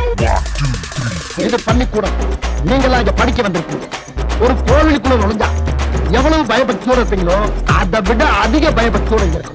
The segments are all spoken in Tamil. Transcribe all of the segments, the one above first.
கல்வியா இது பள்ளிக்கூடம் நீங்களா படிக்க வந்திருக்கீங்க. ஒரு கோவிலுக்குள்ள நுழைஞ்சா எவ்வளவு பயபக்தியோட இருப்பீங்களோ அதை விட அதிக பயபக்தியோட இருக்கும்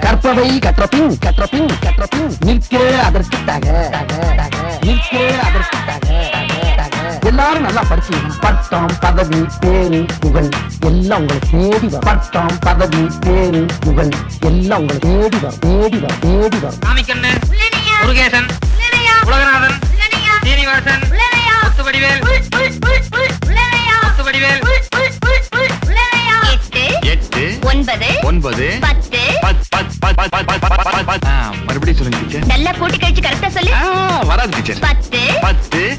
கற்பவை கற்ற பின் கற்ற பின் கற்ற பின் நிற்க அதற்கு தக தக, தக. நிற்க அதற்கு தக. எல்லாரும் நல்லா படிச்சீங்க பட்டம் பதவி பேரு புகழ். எல்லாம் உங்களை தேடி வரும். பட்டம் பதவி பேரு புகழ். எல்லாம் உங்களை தேடி வரும். தேடி வரும். தேடி வரும். முருகேசன். ஒன்பது ஒன்பது பத்து. மறுபடியும் சொல்லுங்க டீச்சர். நல்லா போட்டு கழிச்சு கரெக்டா சொல்லு. வராது டீச்சர். பத்து. பத்து.